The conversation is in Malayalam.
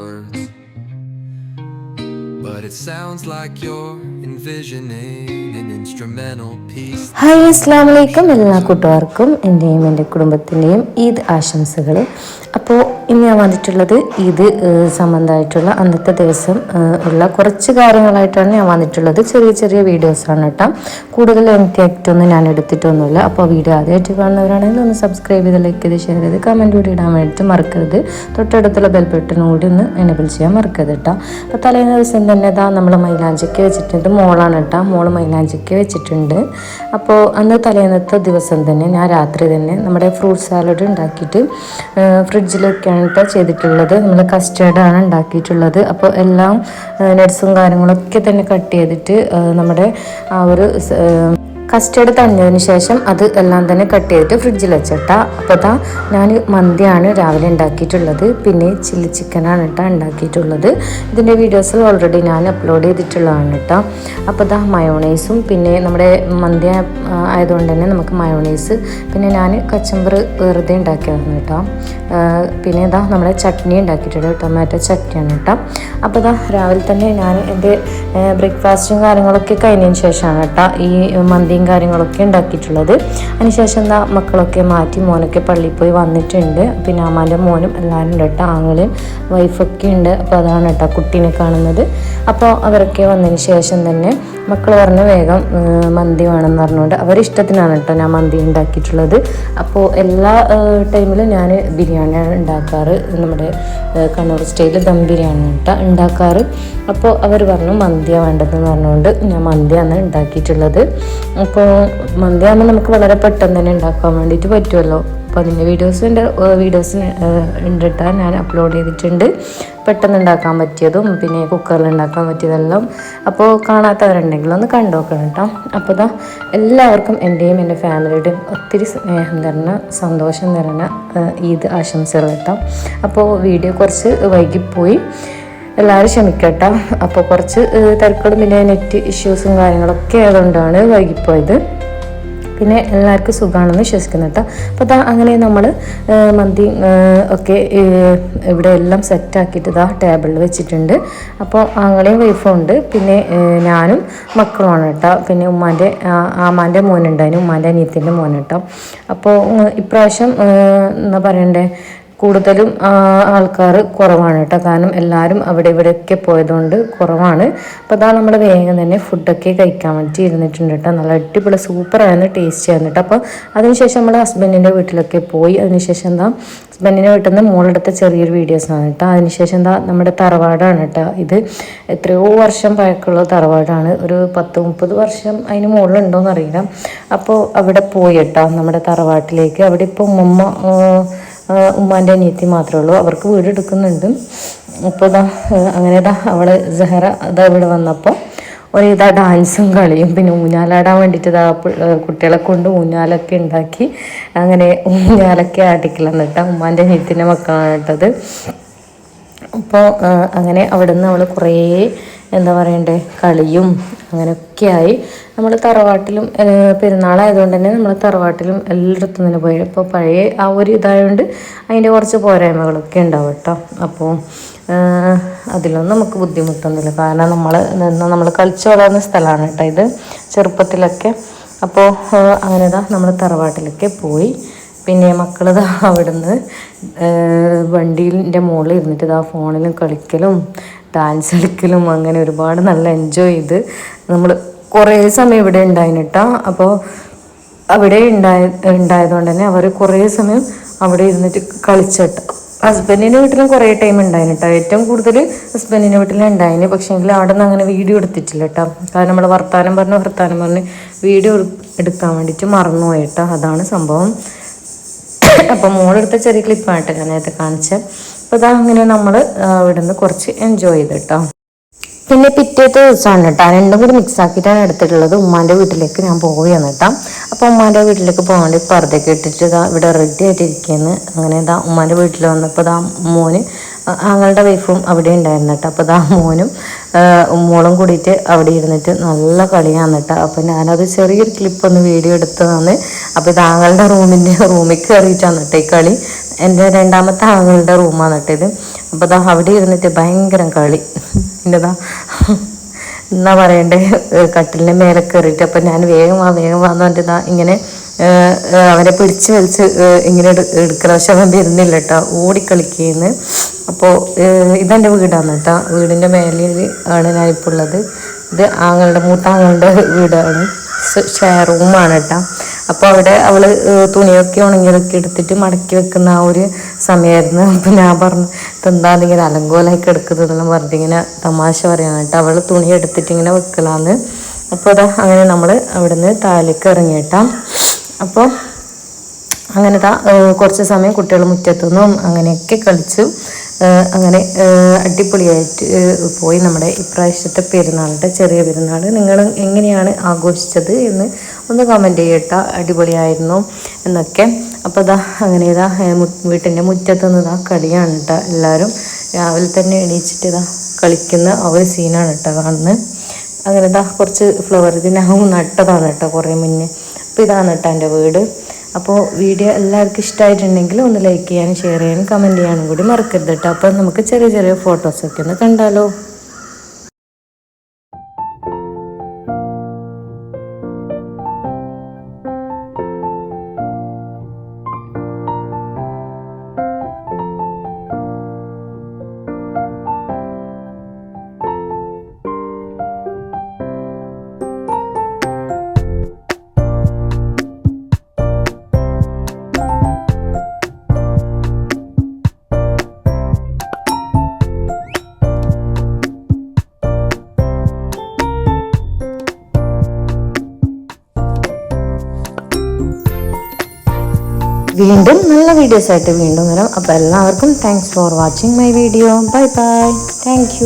words. But it sounds like you're envisioning an instrumental piece. Hi അസ്സാം വലൈക്കും എല്ലാ കൂട്ടുകാർക്കും എന്റെയും എന്റെ കുടുംബത്തിന്റെയും ഈദ് ആശംസകൾ അപ്പോൾ ഇന്ന് ഞാൻ വന്നിട്ടുള്ളത് ഇത് സംബന്ധമായിട്ടുള്ള അന്നത്തെ ദിവസം ഉള്ള കുറച്ച് കാര്യങ്ങളായിട്ടാണ് ഞാൻ വന്നിട്ടുള്ളത്. ചെറിയ ചെറിയ വീഡിയോസാണ് കേട്ടോ. കൂടുതൽ എനിക്കായിട്ടൊന്നും ഞാൻ എടുത്തിട്ടൊന്നുമില്ല. അപ്പോൾ വീഡിയോ ആദ്യമായിട്ട് കാണുന്നവരാണെങ്കിൽ ഒന്ന് സബ്സ്ക്രൈബ് ചെയ്ത് ലൈക്ക് ചെയ്ത് ഷെയർ ചെയ്ത് കമന്റ് കൂടി ഇടാൻ വേണ്ടിയിട്ട് മറക്കരുത്. തൊട്ടടുത്തുള്ള ബെൽ ബട്ടൺ കൂടി ഒന്ന് എനേബിൾ ചെയ്യാൻ മറക്കരുത് കേട്ടോ. അപ്പോൾ തലേന്ന് ദിവസം തന്നെ ഇതാ നമ്മൾ മൈലാഞ്ചിക്ക് വെച്ചിട്ടുണ്ട്. മോളാണ് കേട്ടോ. മോൾ മൈലാഞ്ചിക്ക് വെച്ചിട്ടുണ്ട്. അപ്പോൾ അന്ന് തലേന്നത്തെ ദിവസം തന്നെ ഞാൻ രാത്രി തന്നെ നമ്മുടെ ഫ്രൂട്ട് സാലഡ് ഉണ്ടാക്കിയിട്ട് ഫ്രിഡ്ജിൽ വെക്കാനായിട്ട് ചെയ്തിട്ടുള്ളത്. നമ്മൾ കസ്റ്റേർഡാണ് ഉണ്ടാക്കിയിട്ടുള്ളത്. അപ്പോൾ എല്ലാം നട്സും കാര്യങ്ങളൊക്കെ തന്നെ കട്ട് ചെയ്തിട്ട് നമ്മുടെ ആ ഒരു കസ്റ്റേർഡ് തന്നതിന് ശേഷം അത് എല്ലാം തന്നെ കട്ട് ചെയ്തിട്ട് ഫ്രിഡ്ജിൽ വെച്ചിട്ടാ. അപ്പോൾ ഇതാ ഞാൻ മന്തിയാണ് രാവിലെ ഉണ്ടാക്കിയിട്ടുള്ളത്. പിന്നെ ചില്ലി ചിക്കനാണ് കേട്ടോ ഉണ്ടാക്കിയിട്ടുള്ളത്. ഇതിന്റെ വീഡിയോസ് ഓൾറെഡി ഞാൻ അപ്ലോഡ് ചെയ്തിട്ടുള്ളതാണ് കേട്ടോ. അപ്പോൾ ദാ മയോണൈസും പിന്നെ നമ്മുടെ മന്തി ആയതുകൊണ്ട് തന്നെ നമുക്ക് മയോണൈസ് പിന്നെ ഞാൻ കച്ചമ്പർ വെറുതെ ഉണ്ടാക്കിയതാണ് കേട്ടോ. പിന്നെ ഇതാ നമ്മുടെ ചട്നി ഉണ്ടാക്കിയിട്ടുണ്ട് ടൊമാറ്റോ ചട്നിയാണ് കേട്ടോ. അപ്പോൾ ഇതാ രാവിലെ തന്നെ ഞാൻ എന്റെ ബ്രേക്ക്ഫാസ്റ്റും കാര്യങ്ങളൊക്കെ കഴിഞ്ഞതിന് ശേഷമാണ് കേട്ടോ ഈ മന്തിയും കാര്യങ്ങളൊക്കെ ഉണ്ടാക്കിയിട്ടുള്ളത്. അതിനുശേഷം എന്താ മക്കളൊക്കെ മാറ്റി മോനൊക്കെ പള്ളിയിൽ പോയി വന്നിട്ടുണ്ട്. പിന്നെ അമ്മാന്റെ മോനും എല്ലാവരും ഉണ്ട് കേട്ടോ ആങ്ങളെയും വൈഫൊക്കെ ഉണ്ട്. അപ്പോൾ അതാണ് കേട്ടോ കുട്ടീനെ കാണുന്നത്. അപ്പോൾ അവരൊക്കെ വന്നതിന് ശേഷം തന്നെ മക്കൾ പറഞ്ഞ് വേഗം മന്തി വേണമെന്ന് പറഞ്ഞുകൊണ്ട് അവരിഷ്ടത്തിനാണ് കേട്ടോ ഞാൻ മന്തി ഉണ്ടാക്കിയിട്ടുള്ളത്. അപ്പോൾ എല്ലാ ടൈമിലും ഞാൻ ബിരിയാണിയാണ് ഉണ്ടാക്കാറ്. നമ്മുടെ കണ്ണൂർ സ്റ്റൈലിൽ ദം ബിരിയാണി കേട്ടോ ഉണ്ടാക്കാറ്. അപ്പോൾ അവർ പറഞ്ഞു മന്തിയാണ് വേണ്ടതെന്ന് പറഞ്ഞുകൊണ്ട് ഞാൻ മന്തിയാണ് ഉണ്ടാക്കിയിട്ടുള്ളത്. അപ്പോൾ മന്തി ആകുമ്പോൾ നമുക്ക് വളരെ പെട്ടെന്ന് തന്നെ ഉണ്ടാക്കാൻ വേണ്ടിയിട്ട് പറ്റുമല്ലോ അപ്പോൾ അതിന്റെ വീഡിയോസ് എന്റെ വീഡിയോസ് ഉണ്ടിട്ടാ ഞാൻ അപ്ലോഡ് ചെയ്തിട്ടുണ്ട്. പെട്ടെന്ന് ഉണ്ടാക്കാൻ പറ്റിയതും പിന്നെ കുക്കറിൽ ഉണ്ടാക്കാൻ പറ്റിയതെല്ലാം അപ്പോൾ കാണാത്തവരുണ്ടെങ്കിൽ ഒന്ന് കണ്ടുനോക്കണം കേട്ടോ. അപ്പോൾ ഇതാ എല്ലാവർക്കും എന്റെയും എന്റെ ഫാമിലിയുടെയും ഒത്തിരി സ്നേഹം തരുന്ന സന്തോഷം ഏഹ്, ഈദ് ആശംസകൾ കേട്ടോ. അപ്പോൾ വീഡിയോ കുറച്ച് വൈകിപ്പോയി. എല്ലാവരും ക്ഷമിക്കട്ടോ. അപ്പോൾ കുറച്ച് തിരക്കുകളും പിന്നെ നെറ്റ് ഇഷ്യൂസും കാര്യങ്ങളൊക്കെ ആയതുകൊണ്ടാണ് വൈകിപ്പോയത്. പിന്നെ എല്ലാവർക്കും സുഖമാണെന്ന് വിശ്വസിക്കുന്നു കേട്ടോ. അപ്പോൾ അതാ അങ്ങനെ നമ്മൾ മന്തി ഒക്കെ ഇവിടെ എല്ലാം സെറ്റാക്കിയിട്ട് ഇതാ ടേബിളിൽ വെച്ചിട്ടുണ്ട്. അപ്പോൾ ആങ്ങളെയും വൈഫും ഉണ്ട്. പിന്നെ ഞാനും മക്കളുമാണ് കേട്ടോ. പിന്നെ ഉമ്മാന്റെ ആമാന്റെ മോനുണ്ടായിരുന്നു ഉമ്മാന്റെ അനിയത്തിന്റെ മോൻ കേട്ടോ. അപ്പോൾ ഇപ്രാവശ്യം എന്താ പറയണ്ടേ? കൂടുതലും ആൾക്കാർ കുറവാണ് കേട്ടോ. കാരണം എല്ലാവരും അവിടെ ഇവിടെയൊക്കെ പോയതുകൊണ്ട് കുറവാണ്. അപ്പോൾ അതാ നമ്മൾ വേഗം തന്നെ ഫുഡൊക്കെ കഴിക്കാൻ വേണ്ടി ഇരുന്നിട്ടുണ്ട് കേട്ടോ. നല്ല അടിപൊളി സൂപ്പറായിരുന്നു ടേസ്റ്റ് ആയിരുന്നു കേട്ടോ അപ്പോൾ അതിനുശേഷം നമ്മൾ ഹസ്ബൻഡിന്റെ വീട്ടിലൊക്കെ പോയി. അതിനുശേഷം എന്താ ഹസ്ബൻഡിന്റെ വീട്ടിൽ നിന്ന് മോളെടുത്ത ചെറിയൊരു വീഡിയോസ് ആണ് കേട്ടോ അതിനുശേഷം എന്താ നമ്മുടെ തറവാടാണ് കേട്ടോ ഇത്. എത്രയോ വർഷം പഴക്കമുള്ള തറവാടാണ്. ഒരു പത്ത് മുപ്പത് വർഷം അതിന് മുകളിലുണ്ടോയെന്ന് അറിയില്ല അപ്പോൾ അവിടെ പോയി കേട്ടോ നമ്മുടെ തറവാട്ടിലേക്ക്. അവിടെ ഇപ്പോൾ ഉമ്മ ഉമ്മാന്റെ അനിയത്തി മാത്രമേ ഉള്ളൂ. അവർക്ക് വീട് എടുക്കുന്നുണ്ട്. അപ്പോൾ ഇതാ അങ്ങനെ ഇതാ അവൾ സഹറ അതാ ഇവിടെ വന്നപ്പോൾ ഒരേതാ ഡാൻസും കളിയും. പിന്നെ ഊഞ്ഞാലാടാൻ വേണ്ടിയിട്ട് ഇതാ കുട്ടികളെ കൊണ്ട് ഊഞ്ഞാലൊക്കെ ഉണ്ടാക്കി. അങ്ങനെ ഊഞ്ഞാലൊക്കെ ആട്ടിക്കലെന്നിട്ടാ ഉമ്മാന്റെ അനിയത്തിന്റെ മക്കളാണ് കേട്ടത് അപ്പോൾ അങ്ങനെ അവിടെ നിന്ന് അവൾ കുറേ എന്താ പറയണ്ടേ കളിയും അങ്ങനെയൊക്കെയായി. നമ്മൾ തറവാട്ടിലും പെരുന്നാളായതുകൊണ്ട് തന്നെ നമ്മൾ തറവാട്ടിലും എല്ലായിടത്തും തന്നെ പോയി. അപ്പോൾ പഴയ ആ ഒരു ഇതായതുകൊണ്ട് അതിന്റെ കുറച്ച് പോരായ്മകളൊക്കെ ഉണ്ടാവും കേട്ടോ. അപ്പോൾ അതിലൊന്നും നമുക്ക് ബുദ്ധിമുട്ടൊന്നുമില്ല. കാരണം നമ്മൾ നമ്മൾ കളിച്ചു വളർന്ന സ്ഥലമാണ് കേട്ടോ ഇത് ചെറുപ്പത്തിലൊക്കെ. അപ്പോൾ അങ്ങനെ നമ്മൾ തറവാട്ടിലൊക്കെ പോയി. പിന്നെ മക്കളത് അവിടുന്ന് വണ്ടീന്റെ മുകളിൽ ഇരുന്നിട്ട് ഇതാ ഫോണിലും കളിക്കലും ഡാൻസ് കളിക്കലും അങ്ങനെ ഒരുപാട് നല്ല എൻജോയ് ചെയ്ത് നമ്മൾ കുറേ സമയം ഇവിടെ ഉണ്ടായിന് കേട്ടോ അപ്പോൾ അവിടെ ഉണ്ടായ ഉണ്ടായതുകൊണ്ട് തന്നെ അവർ കുറേ സമയം അവിടെ ഇരുന്നിട്ട് കളിച്ചിട്ട് ഹസ്ബൻഡിന്റെ വീട്ടിലും കുറേ ടൈം ഉണ്ടായിന് കേട്ടോ ഏറ്റവും കൂടുതൽ ഹസ്ബൻഡിന്റെ വീട്ടിലും ഉണ്ടായിന് പക്ഷേ എങ്കിൽ അവിടെ നിന്ന് അങ്ങനെ വീഡിയോ എടുത്തിട്ടില്ല കേട്ടോ കാരണം നമ്മൾ വർത്താനം പറഞ്ഞു വർത്താനം പറഞ്ഞ് വീഡിയോ എടുക്കാൻ വേണ്ടിയിട്ട് മറന്നുപോയി കേട്ടോ അതാണ് സംഭവം. അപ്പം മോളെടുത്ത ചെറിയ ക്ലിപ്പായിട്ട് ഞാൻ നേരത്തെ കാണിച്ചത് അപ്പോൾ അതാ അങ്ങനെ നമ്മൾ ഇവിടുന്ന് കുറച്ച് എൻജോയ് ചെയ്ത് കേട്ടോ പിന്നെ പിറ്റേത്തെ ദിവസമാണ് കേട്ടോ. രണ്ടും കൂടി മിക്സ് ആക്കിയിട്ടാണ് എടുത്തിട്ടുള്ളത്. ഉമ്മാന്റെ വീട്ടിലേക്ക് ഞാൻ പോവുകയാണ് കേട്ടോ. അപ്പൊ ഉമ്മാന്റെ വീട്ടിലേക്ക് പോകാൻ വേണ്ടി ഇട്ടിട്ട് ഇതാ ഇവിടെ റെഡി ആയിട്ടിരിക്കുന്നു അങ്ങനെ ഇതാ ഉമ്മാന്റെ വീട്ടിൽ വന്നപ്പോൾ ഇതാ മോന് ആങ്ങളുടെ വൈഫും അവിടെ ഉണ്ടായിരുന്നു കേട്ടോ. അപ്പോൾ ദാ മോനും മോളും കൂടിയിട്ട് അവിടെ ഇരുന്നിട്ട് നല്ല കളിയാണ് കേട്ടോ. അപ്പോൾ ഞാനത് ചെറിയൊരു ക്ലിപ്പ് ഒന്ന് വീഡിയോ എടുത്തതാണ്. അപ്പോൾ ഇത് ആങ്ങളുടെ റൂമിന്റെ റൂമിൽ കയറിയിട്ടാണ് കേട്ടോ ഈ കളി. എന്റെ രണ്ടാമത്തെ ആങ്ങളുടെ റൂമാണ് കേട്ടോ ഇത്. അപ്പോൾ ദാ അവിടെ ഇരുന്നിട്ട് ഭയങ്കര കളി. എന്റെതാ എന്നാ പറയണ്ടേ കട്ടിലിന്റെ മേലെ കയറിയിട്ട് അപ്പം ഞാൻ വേഗം വാ വേഗം വാന്ന് പറഞ്ഞിട്ട് ഇങ്ങനെ അവനെ പിടിച്ച് വലിച്ച് ഇങ്ങനെ എടുക്കണം പക്ഷെ അവൻ വരുന്നില്ല കേട്ടോ. ഓടിക്കളിക്കുന്നു. അപ്പോൾ ഇതെന്റെ വീടാണ് കേട്ടോ. വീടിന്റെ മേലിൽ ആണ് ഞാനിപ്പോൾ ഉള്ളത്. ഇത് ആങ്ങളുടെ മൂത്താങ്ങളുടെ വീടാണ്. ഷെയർ റൂമാണ് കേട്ടോ. അപ്പോൾ അവിടെ അവൾ തുണിയൊക്കെ ഉണങ്ങിയതൊക്കെ എടുത്തിട്ട് മടക്കി വെക്കുന്ന ആ ഒരു സമയമായിരുന്നു അപ്പം ഞാൻ പറഞ്ഞു ഇതെന്താ ഇങ്ങനെ അലങ്കോലായി കിടക്കുന്നതെന്ന് പറഞ്ഞിട്ട് ഇങ്ങനെ തമാശ പറയാണ് കേട്ടോ. അവൾ തുണി എടുത്തിട്ട് ഇങ്ങനെ വെക്കലാന്ന്. അപ്പോൾ അതാ അങ്ങനെ നമ്മൾ അവിടുന്ന് താഴേക്ക് ഇറങ്ങിയിട്ടാ അപ്പോൾ അങ്ങനത്തെ കുറച്ച് സമയം കുട്ടികൾ മുറ്റത്തുനിന്നും അങ്ങനെയൊക്കെ കളിച്ചു. അങ്ങനെ അടിപൊളിയായിട്ട് പോയി നമ്മുടെ ഇപ്രാവശ്യത്തെ പെരുന്നാളിന്റെ ചെറിയ പെരുന്നാൾ നിങ്ങൾ എങ്ങനെയാണ് ആഘോഷിച്ചത് എന്ന് ഒന്ന് കമന്റ് ചെയ്യട്ട. അടിപൊളിയായിരുന്നു എന്നൊക്കെ. അപ്പോൾ ഇതാ അങ്ങനെ ഇതാ വീട്ടിന്റെ മുറ്റത്തുനിന്ന് ഇതാ കളിയാണ് കേട്ടോ എല്ലാവരും രാവിലെ തന്നെ എണീച്ചിട്ട് ഇതാ കളിക്കുന്ന ആ ഒരു സീനാണ് കേട്ടോ കാണുന്നത് അങ്ങനെ ഇതാ കുറച്ച് ഫ്ലവർ ഇതിനകം നട്ടതാണ് കേട്ടോ കുറേ മുന്നേ. അപ്പോൾ ഇതാണ് കേട്ടോ എന്റെ വീട്. അപ്പോൾ വീഡിയോ എല്ലാവർക്കും ഇഷ്ടമായിട്ടുണ്ടെങ്കിൽ ഒന്ന് ലൈക്ക് ചെയ്യാനും ഷെയർ ചെയ്യാനും കമന്റ് ചെയ്യാനും കൂടി മറക്കരുത് കേട്ടോ അപ്പോൾ നമുക്ക് ചെറിയ ചെറിയ ഫോട്ടോസൊക്കെ ഒന്ന് കണ്ടാലോ? വീണ്ടും നല്ല വീഡിയോസ് ആയിട്ട് വീണ്ടും വരാം. അപ്പോൾ എല്ലാവർക്കും thanks for watching my video bye bye thank